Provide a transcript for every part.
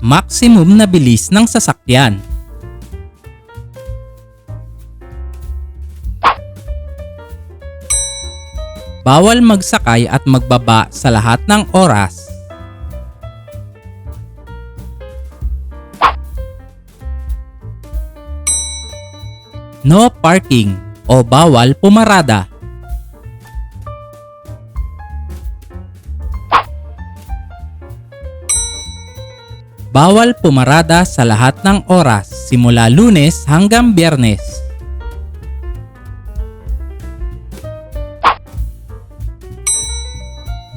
Maximum na bilis ng sasakyan. Bawal magsakay at magbaba sa lahat ng oras. No parking o bawal pumarada. Bawal pumarada sa lahat ng oras simula lunes hanggang biyernes.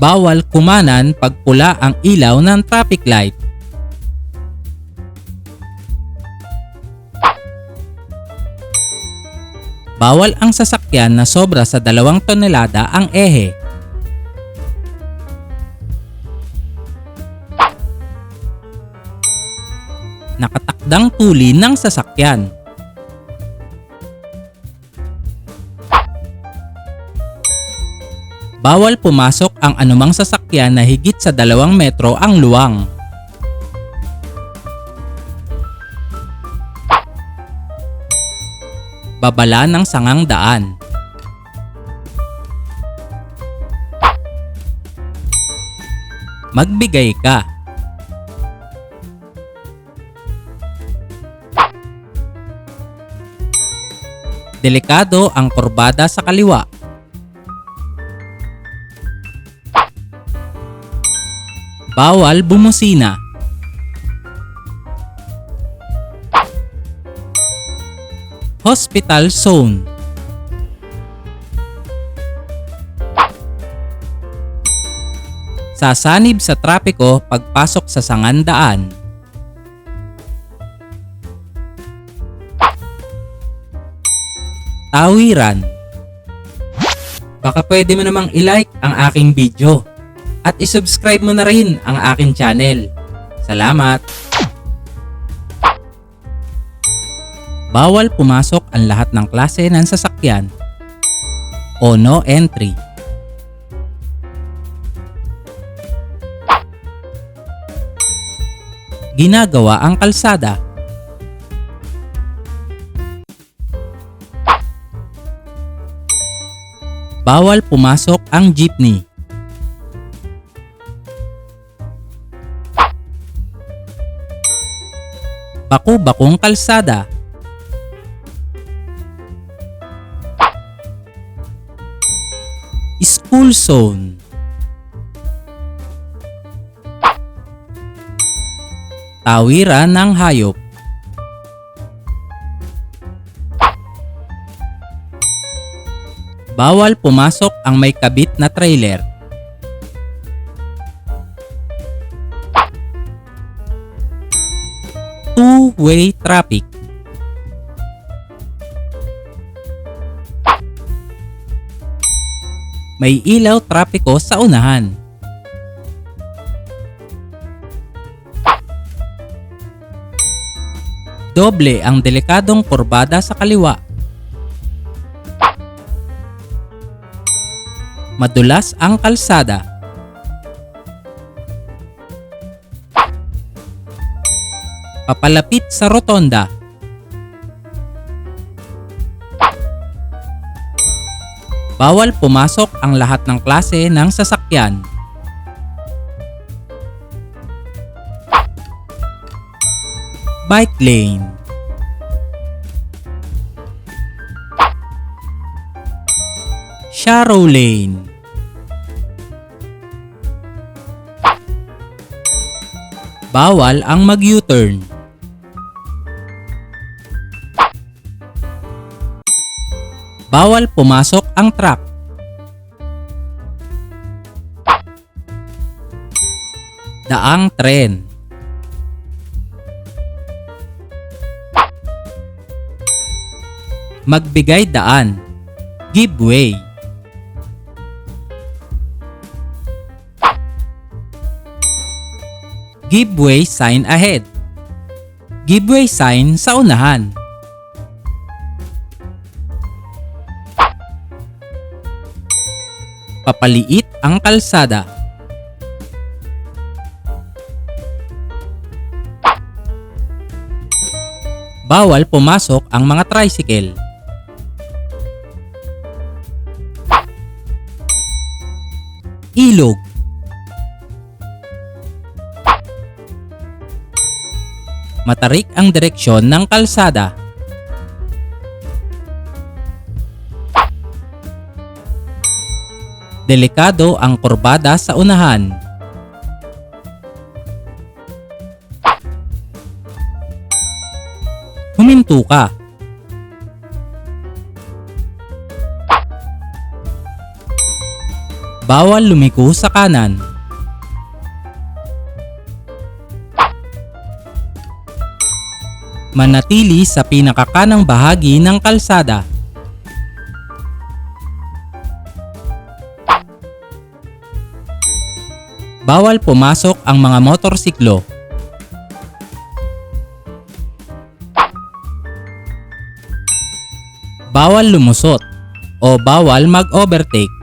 Bawal kumanan pag pula ang ilaw ng traffic light. Bawal ang sasakyan na sobra sa dalawang tonelada ang ehe. Nakatakdang tuli ng sasakyan. Bawal pumasok ang anumang sasakyan na higit sa dalawang metro ang luwang. Babala ng sangang daan. Magbigay ka. Delikado ang kurbada sa kaliwa. Bawal bumusina. Hospital Zone Sasanib sa trapiko pagpasok sa sangandaan. Tawiran Baka pwede mo namang i-like ang aking video at isubscribe mo na rin ang aking channel. Salamat! Bawal pumasok ang lahat ng klase ng sasakyan o no entry. Ginagawa ang kalsada. Bawal pumasok ang jeepney. Baku-bakong kalsada. School zone. Tawiran ng hayop. Bawal pumasok ang may kabit na trailer. Two-way traffic. May ilaw trapiko sa unahan. Doble ang delikadong kurbada sa kaliwa. Madulas ang kalsada. Papalapit sa rotonda. Bawal pumasok ang lahat ng klase ng sasakyan. Bike lane. Sharrow lane. Bawal ang mag-U-turn. Bawal pumasok ang truck. Daang tren. Magbigay daan. Give way. Give way sign ahead. Give way sign sa unahan. Papaliit ang kalsada. Bawal pumasok ang mga tricycle. Ilog. Matarik ang direksyon ng kalsada. Delikado ang kurbada sa unahan. Huminto ka. Bawal lumiko sa kanan. Manatili sa pinakakanang bahagi ng kalsada. Bawal pumasok ang mga motorsiklo. Bawal lumusot o bawal mag-overtake.